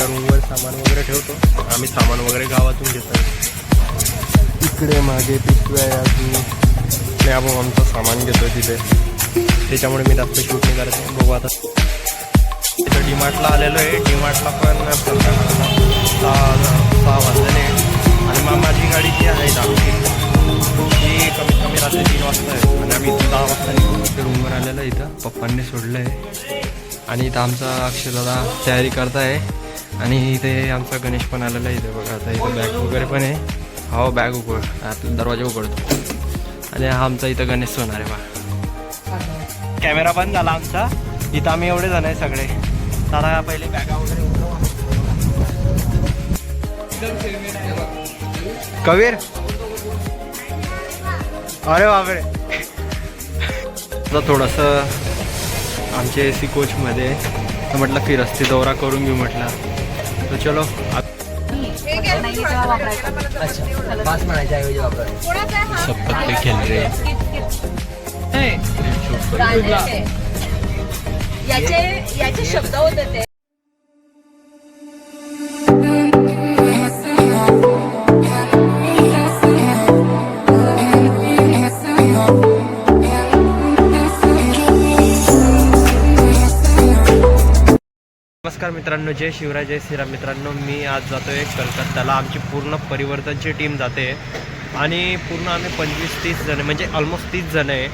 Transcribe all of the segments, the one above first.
भाऊच्या रूमवर सामान वगैरे ठेवतो. आम्ही सामान वगैरे गावातून घेतो. इकडे मागे पिशव्या आहे आपण आमचं सामान घेतो तिथे. त्याच्यामुळे मी जास्त शूट नाही करत बघू आता. तिथं डीमार्टला आलेलो आहे. डीमार्टला पण सहा सहा वाजलेले आणि मग माझी गाडी जी आहे आमची ती कमीत कमी रात्री तीन वाजता आहे. आणि आम्ही दहा वाजता निघून रूमवर आलेलो आहे. इथं पप्पांनी सोडलं आहे आणि इथं आमचा अक्षरदादा तयारी करताय. आणि इथे आमचा गणेश पण आलेला आहे इथे बघा. आता इथं बॅग वगैरे पण आहे. हो बॅग उघड. आता दरवाजा उघडतो. आणि हा आमचा इथं गणेश होणार आहे बा कॅमेरा बंद झाला आमचा. इथं आम्ही एवढे जण आहे सगळे. दादा पहिले बॅगा वगैरे कबीर? अरे बापरे. थोडंसं आमच्या ए सी कोचमध्ये तर म्हटलं फिरस्ती दौरा करून घेऊ म्हटलं. तर चलो शपथ खेळ रे याचे शब्द होते ते. नमस्कार मित्रांनो जय शिवराय जय श्रीराम. मित्रांनो मी आज जातो आहे कलकत्त्याला आमची पूर्ण परिवर्तनची टीम जाते आणि पूर्ण आम्ही पंचवीस तीस जण म्हणजे ऑलमोस्ट तीस जण आहे.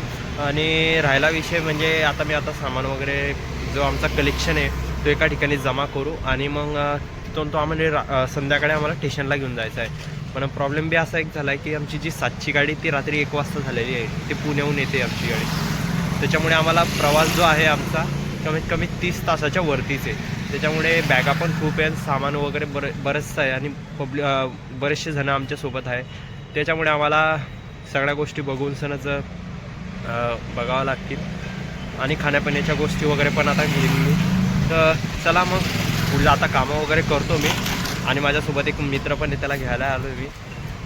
आणि राहिला विषय म्हणजे आता मी आता सामान वगैरे जो आमचा कलेक्शन आहे तो एका ठिकाणी जमा करू आणि मग तिथून तो आम्हाला रा- संध्याकाळी आम्हाला स्टेशनला घेऊन जायचं आहे. पण प्रॉब्लेम बी असा एक झाला आहे की आमची जी सातची गाडी ती रात्री एक वाजता झालेली आहे. ती पुण्याहून येते आमची गाडी. त्याच्यामुळे आम्हाला प्रवास जो आहे आमचा कमीत कमी तीस तासाच्या वरतीच आहे. त्याच्यामुळे बॅगा पण खूप आहे सामान वगैरे बरं बरंचसं आहे आणि पब्लि बरेचसे जणं आमच्यासोबत आहे. त्याच्यामुळे आम्हाला सगळ्या गोष्टी बघून सणच बघावं लागतील. आणि खाण्यापिण्याच्या गोष्टी वगैरे पण आता घेईन मी. तर चला मग पुढलं आता कामं वगैरे करतो मी. आणि माझ्यासोबत एक मित्र पण आहे त्याला घ्यायला आलो मी.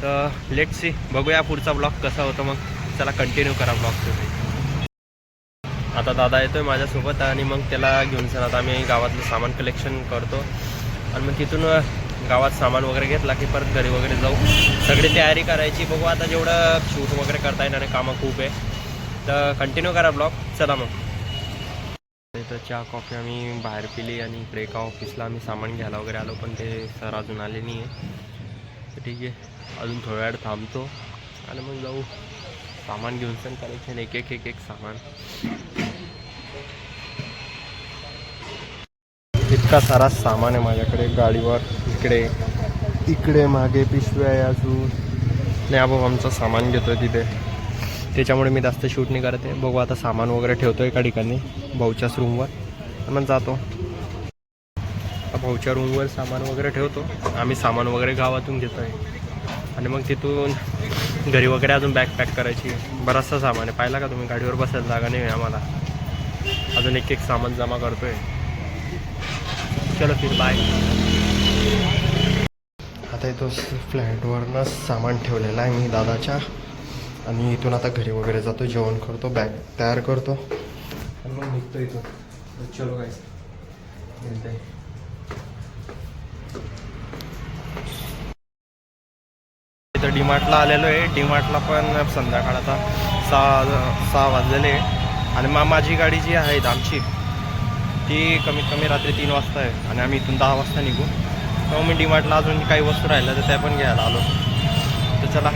तर लेट सी बघूया पुढचा ब्लॉग कसा होतो मग. चला कंटिन्यू करा ब्लॉग तुम्ही. आता दादा येतोय माझ्यासोबत आणि मग त्याला घेऊन सर आता आम्ही गावातलं सामान कलेक्शन करतो. आणि मग तिथून गावात सामान वगैरे घेतला की परत घरी वगैरे जाऊ. सगळी तयारी करायची. बघू आता जेवढं शूट वगैरे करता येणार कामं खूप आहे. तर कंटिन्यू करा ब्लॉग चला मग. इथं चहा कॉफी आम्ही बाहेर पिली आणि इकडे एका ऑफिसला आम्ही सामान घ्यायला वगैरे आलो पण ते सर अजून आले नाही आहे ठीक आहे. अजून थोडा वेळ थांबतो. आणि मग जाऊ. सामान घेऊन सण कलेक्शन एक एक एक एक सामान. इतका सारा सामान आहे माझ्याकडे गाडीवर इकडे. इकडे मागे पिशव्या आहे अजून. नाही आपण आमचं सामान घेतोय तिथे. त्याच्यामुळे मी जास्त शूट नाही करत आहे. बघू आता सामान वगैरे ठेवतो एका ठिकाणी भाऊच्याच रूमवर मग जातो. भाऊच्या रूमवर सामान वगैरे ठेवतो. आम्ही सामान वगैरे गावातून घेतो आहे आणि मग तिथून घरी वगैरे अजून बॅग पॅक करायची. बराचसा सामान आहे. पाहिला का तुम्ही? गाडीवर बसायला जागा नाही आहे आम्हाला. अजून एक एक सामान जमा करतोय. चलो फिर बाय आता इथं फ्लॅटवरनं सामान ठेवलेलं आहे मी दादाच्या. आणि इथून आता घरी वगैरे जातो जेवण करतो बॅग तयार करतो. आणि मग निघतो इथून चलो काय डी मार्टला डीमार्टला आलेलो आहे. डीमार्टला पण संध्याकाळ आता सहा सहा वाजलेले आहे. आणि मग माझी गाडी जी आहे आमची ती कमीत कमी रात्री तीन वाजता आहे. आणि आम्ही इथून दहा वाजता निघू. तेव्हा मी डीमार्टला अजून काही वस्तू राहिल्या तर त्या पण घ्यायला आलो. तर चला.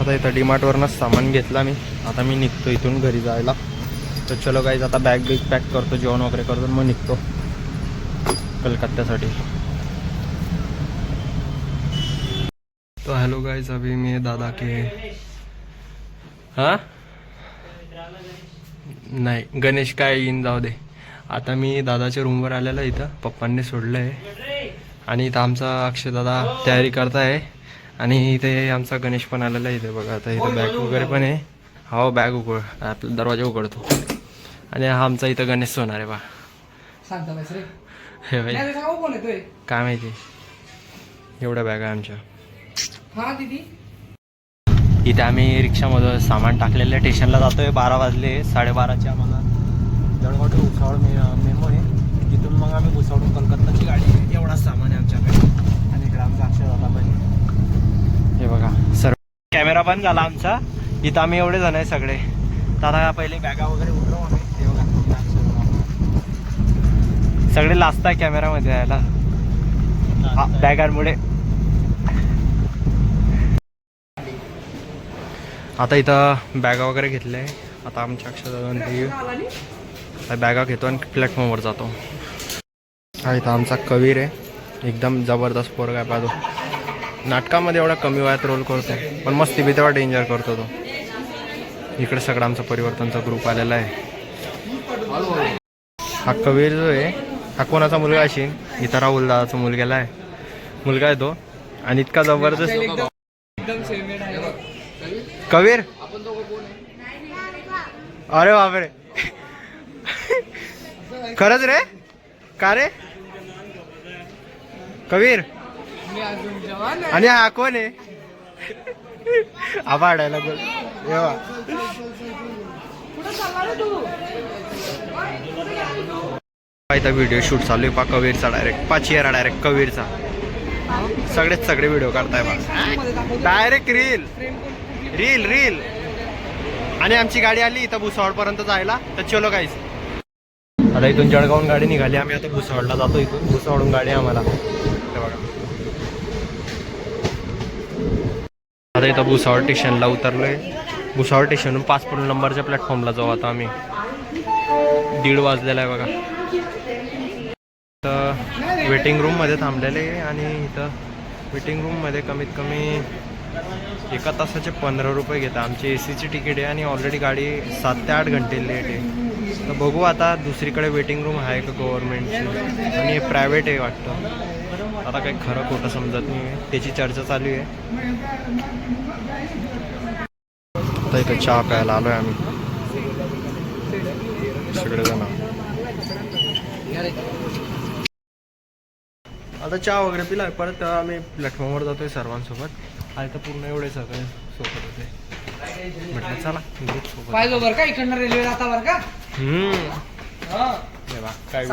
आता इथं डीमार्टवरनंच सामान घेतला मी आता मी निघतो इथून घरी जायला. तर चलो गाईज आता बॅग बिग पॅक करतो जेवण वगैरे करतो मग निघतो. कलकत्त्यासाठी. तो हेलो गाइस अभी मैं दादा के हां? नाही गणेश काय येईन जाऊ दे. आता मी दादाच्या रूमवर आलेलो आहे इथं पप्पांनी सोडलं आहे आणि इथं आमचा अक्षय दादा तयारी करताय. आणि इथे आमचा गणेश पण आलेला आहे इथे बघा आता इथं बॅग वगैरे पण आहे. हो बॅग उघड आपला दरवाजा उघडतो. आणि हा आमचा इथं गणेश होणार आहे बा. सांगता बस रे. हे भाई नाही सांगू कोण येतोय काय माहिती? एवढ्या बॅग आहे आमच्या. हा दीदी. इथे आम्ही रिक्षामधून सामान टाकलेलं आहे. स्टेशनला जातोय बारा वाजले साडेबाराचे आम्हाला. जळगाव टू भुसावळ मे मेमो आहे. तिथून मग आम्ही भुसावळून कलकत्ताची गाडी आहे. एवढाच सामान आहे आमच्याकडे. आणि इकडे आमचा अक्षय झाला पाहिजे हे बघा सर्व कॅमेरा पण झाला आमचा. इथं आम्ही एवढे जण आहे सगळे. तर आता पहिले बॅगा वगैरे उठलो आम्ही हे बघा इथं अक्षय झाला. सगळे लाजत आहे कॅमेरामध्ये यायला. बॅगांमुळे आता इथं बॅगा वगैरे घेतले. आता आमच्या अक्षर बॅगा घेतो आणि प्लॅटफॉर्मवर जातो. हा इथं आमचा कवीर आहे. एकदम जबरदस्त पोरगा आहे पाहतो नाटकामध्ये एवढा कमी वयात रोल करतो. पण मस्ती बी तेव्हा डेंजर करतो तो. इकडे सगळा आमचा परिवर्तनचा ग्रुप आलेला आहे. हा कवीर जो आहे हा कोणाचा मुलगा असेल इथं राहुल दादाचा मुलग्याला आहे. मुलगा आहे तो. आणि इतका जबरदस्त कवीर अरे बापरे. खरंच रे? का रे? आहे. आणि हा कोण आहे? आबा आडायला बोल येवा इथं व्हिडिओ शूट चालू आहे. पा कवीरचा डायरेक्ट पाच येरा डायरेक्ट कवीरचा सगळेच सगळे व्हिडिओ काढताय बा डायरेक्ट रील रील रील आणि आमची गाडी आली इथं भुसावळ पर्यंत जायला. तर चलो काहीच आता इथून जळगावून गाडी निघाली. आम्ही आता भुसावळला जातो इथून. भुसावळून गाडी आम्हाला. आता इथं भुसावळ स्टेशनला उतरलोय. भुसावळ स्टेशनहून पासपोर्ट नंबरच्या प्लॅटफॉर्मला जाऊ आता आम्ही. दीड वाजलेला आहे बघा. वेटिंग रूममध्ये थांबलेले आणि इथं वेटिंग रूममध्ये कमीत कमी एका तासाचे पंधरा रुपये घेतात. आमची ए सीची तिकीट आहे आणि ऑलरेडी गाडी सात ते आठ घंटे लेट आहे. तर बघू आता दुसरीकडे वेटिंग रूम आहे का गव्हर्नमेंटची आणि हे प्रायव्हेट आहे वाटतं. आता काही खरं खोटं समजत नाही आहे. त्याची चर्चा चालू आहे. आता इथं चहा प्यायला आहे आम्ही. सगळेजण या रे. आता चहा वगैरे पिला परत आम्ही प्लॅटफॉर्मवर जातोय सर्वांसोबत. आणि तर पूर्ण एवढे सगळे सोबत होते. म्हटलं चला ग्रुप सोबत. पाहिजे बरं का इकडनं रेल्वे जाता बरं का? हम्म. काय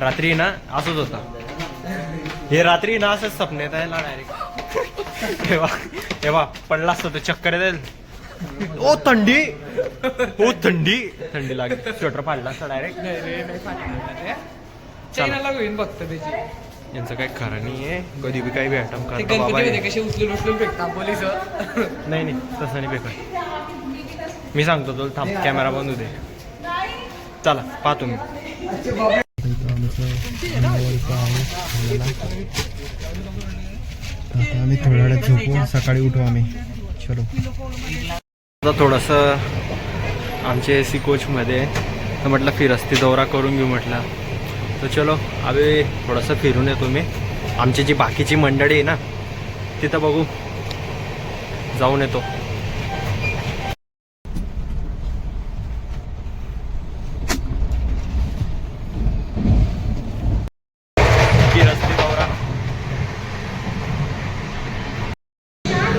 रात्री ना असंच होतं. हे रात्री ना असंच सपनेत आहे ना डायरेक्ट हे हे बा पडला असतो तो चक्कर येईल ओ थंडी. ओ थंडी. थंडी लागली. स्वेटर फाडला असता डायरेक्ट. चैनाला होईन बघत त्याची. यांचं काही खरं नाही आहे कधी बी काही ते करता बाबा हे. कसे उचलून उचलून फेकतात पोलीस. नाही नाही तसं नाही बेकार मी सांगतो तुला थांब कॅमेरा बंद होते चला पाहा तुम्ही आता आम्ही थोड्या वेळात झोपू सकाळी उठू आम्ही. चलो. आता थोडंसं आमच्या ए सी कोचमध्ये तर म्हटलं फिरस्ती दौरा करून घेऊ म्हटलं. तर चलो आम्ही थोडंसं फिरून येतो मी. आमची जी बाकीची मंडळी आहे ना तिथं बघू. जाऊन येतो.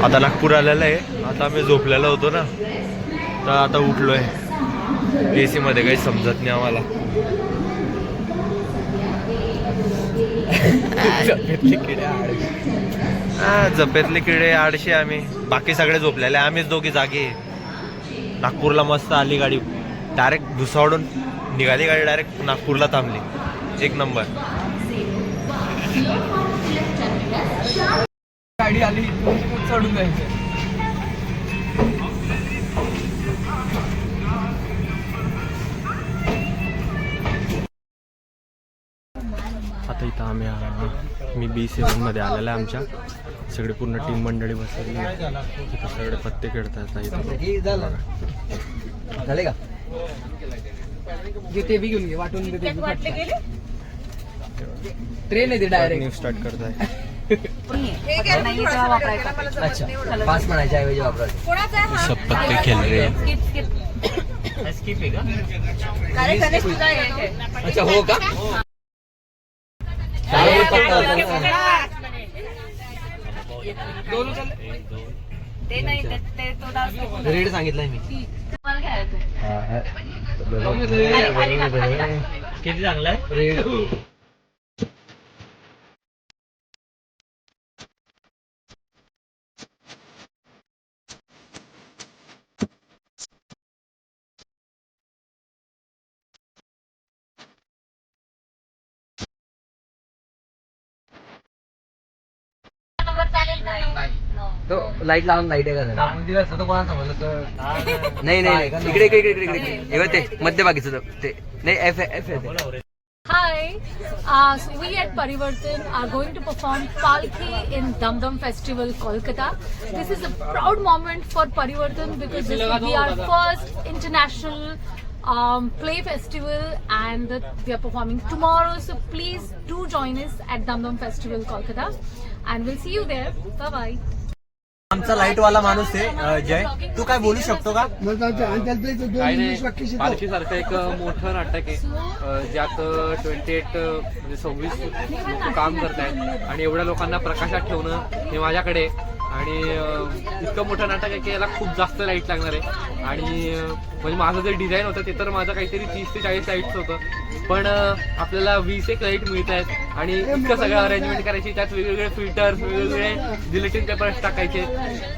आता नागपूर आलेलं आहे. आता आम्ही झोपलेलो होतो ना. तर आता उठलोय. ए सी मध्ये काही समजत नाही आम्हाला. हा जपेतले किडे आडशे आम्ही. बाकी सगळे झोपलेले. आम्हीच दोघी जागे. नागपूरला मस्त आली गाडी. डायरेक्ट भुसावडून निघाली गाडी डायरेक्ट नागपूरला थांबली. एक नंबर गाडी आली चढून जायचं आता इथं आम्ही आ- मी बी सेवनमध्ये आलेला आहे आमच्या. सगळे पूर्ण टीम मंडळी बसलेली आहे. इथं सगळे पत्ते खेळतात इथं. झाले. का? ते बी घेऊन घे वाटून ते ट्रेन येते डायरेक्ट न्यूज स्टार्ट करताय. नाही तेव्हा वापरायचा अच्छा पाच म्हणायच्या ऐवजी वापरायचं हा? पत्ते आहे. अच्छा हो का? ते नाही ते ते डान्स रेड सांगितलंय मी. किती चांगला आहे? रेड. लाइट लावून लाइट आहे का नाही नाही नाही इकडे इकडे इकडे इकडे इकडे हे ते मध्यभागीचं ते नाही F F Hi, uh, so we at Parivartan are going to perform Palki in Dum Dum Festival, Kolkata. This is a proud moment for Parivartan because this will be our first international um, play festival and that we are performing tomorrow. So please do join us at Dum Dum Festival, Kolkata, and we'll see you there. Bye bye. आमचा light वाला माणूस आहे जय. तू काय बोलू शकतो का? काही नाही पालखीसारखं एक मोठं नाटक आहे अं, ज्यात ट्वेंटी एट म्हणजे सव्वीस लोक काम करत आहेत आणि एवढ्या लोकांना प्रकाशात ठेवणं हे माझ्याकडे. आणि इतकं मोठं नाटक आहे की याला खूप जास्त लाइट लागणार आहे. आणि म्हणजे माझं जे डिझाईन होतं ते तर माझं काहीतरी तीस ते चाळीस लाईट्स होतं. पण आपल्याला वीस एक लाइट मिळत आहेत आणि इतकं सगळं अरेंजमेंट करायची त्यात वेगवेगळे फिल्टर्स वेगवेगळे जिलेटिन पेपर्स टाकायचे.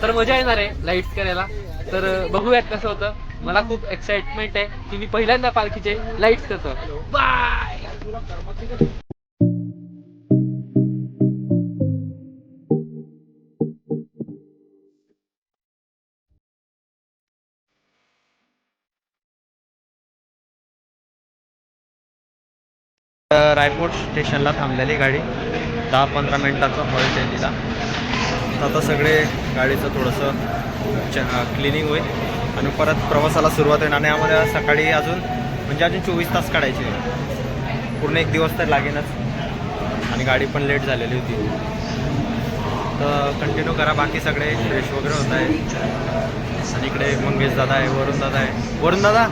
तर मजा येणार आहे लाईट्स करायला. तर बघूयात कसं होतं. मला खूप एक्साइटमेंट आहे की मी पहिल्यांदा पालखीचे लाईट्स करतो बाय रायपूर स्टेशनला थांबलेली गाडी. दहा पंधरा मिनटाचा हॉल्ट आहे तिला तर आता सगळे गाडीचं थोडंसं च क्लिनिंग होईल. आणि परत प्रवासाला सुरुवात होईल. आणि आम्हाला सकाळी अजून म्हणजे अजून चोवीस तास काढायचे. पूर्ण एक दिवस तर लागेनच आणि गाडी पण लेट झालेली होती. तर कंटिन्यू करा. बाकी सगळे फ्रेश वगैरे होत आहे. आणि इकडे मंगेश दादा आहे वरुण दादा आहे. वरुण दादा?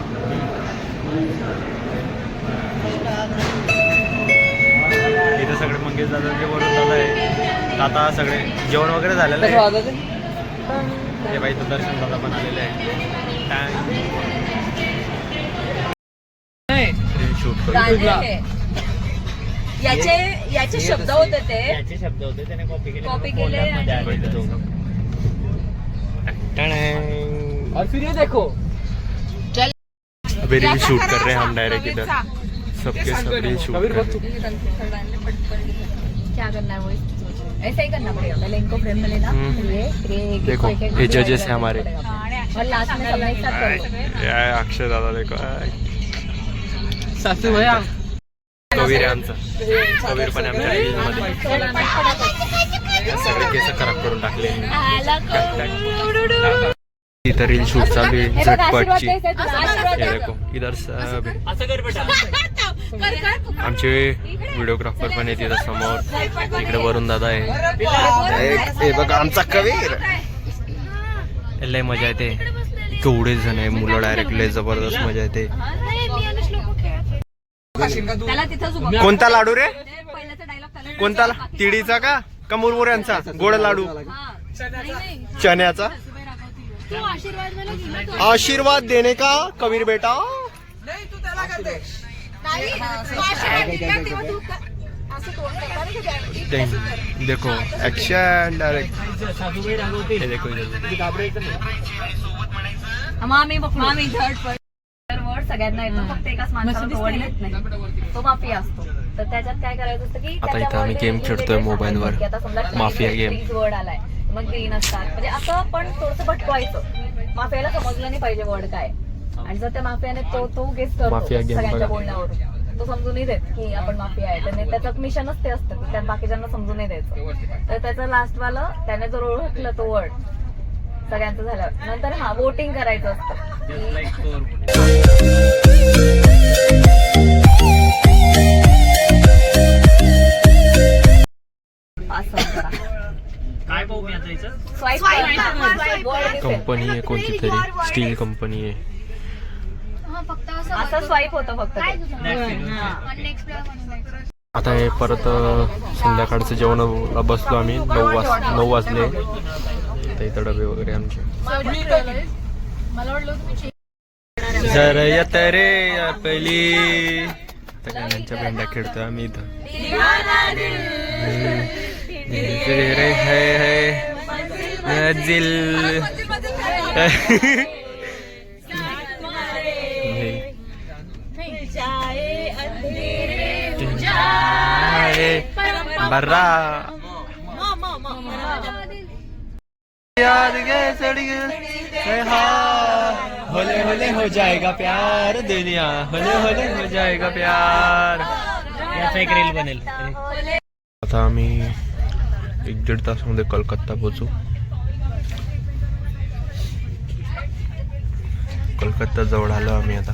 इथे सगळे मंगेश दादा जे वरुण दादा आहे आता सगळे जेवण वगैरे झालेलं आहे? हे बाई इथं दर्शन दादा पण आलेले आहे शूट. याचे याचे शब्द होते ते. त्याचे शब्द होते त्याने कॉपी केले Copy केले और फिर ये देखो. अभी रील शूट कर रहे हैं हम डायरेक्ट इधर. सबके सब रील शूट कर रहे हैं क्या करना है वो? ऐसा ही करना पड़ेगा. पहले इनको फ्रेम में लेना. देखो, ये एक- हैं हमारे। और लास्ट में सबने एक साथ कर अक्षय दादा देखो. सासू भैया. कबीर आहे आमचा. कबीर पण आमच्या रील मध्ये. सगळे केस खराब करून टाकले. इथं रील शूट चालू आहे. झटपटची देखो इधर सब आहे. असं कर बेटा आमचे व्हिडिओग्राफर पण आहे तिथं समोर. इकडे वरुण दादा आहे. एक- हे बघा आमचा कबीर. लय मजा येते. केवढे जण आहे मुलं डायरेक्ट लय जबरदस्त मजा येते. कोणता लाडू रे? पहिल्याचा डायलॉग त्याला कोणता ला- तिडीचा का? का मुरमुऱ्यांचा? गोड लाडू? चण्याचा? आशीर्वाद देने का कबीर बेटा? देखो एक्शन डायरेक्ट हे देखो थर्ड वर्ड सगळ्यांना येतो. फक्त एकाच माणसाला येत नाही. तो माफिया असतो. तर त्याच्यात काय करायचं असतं की आता इथं आम्ही ने खेळतोय mobile वर. सांगायचे, की आता समजा माफिया freeze word आलाय. मग ग्रीन असतात. म्हणजे असं आपण थोडस भटकवायचं. माफियाला समजलं नाही पाहिजे वर्ड काय. आणि जर त्या माफियाने तो तो गेस करतो माफिया game सगळ्यांच्या बघा. बोलण्यावरून तो समजून नाही देत की आपण माफिया आहे. त्याने त्याचं मिशनच ते असतं की त्यात बाकीच्यांना समजून नाही द्यायचं. तर त्याचं लास्ट वाला त्याने जर ओळखलं तो वर्ड सगळ्यांचं झालं नंतर हा वोटिंग करायचं असतं. की असं. काय पाहू मी आता याचं. कंपनी आहे कोणती तरी स्टील कंपनी आहे. असं स्वाईप होतं फक्त. आता हे परत संध्याकाळचं जेवणाला बसलो आम्ही. नऊ वाज नऊ वाजले. आता इथं डबे वगैरे आमचे. जर येत रे या पहिली आता गाण्यांच्या भेंड्या खेळतोय आम्ही इथं. रे है है दिल बर्रा याद गए हाँ। होले होले हो जाएगा प्यार दुनिया होले होले हो जाएगा प्यार। याचा एक रील बनेल. आता आम्ही एक दीड तासामध्ये कलकत्ता पोचू कलकत्ता जवळ आलो आम्ही आता.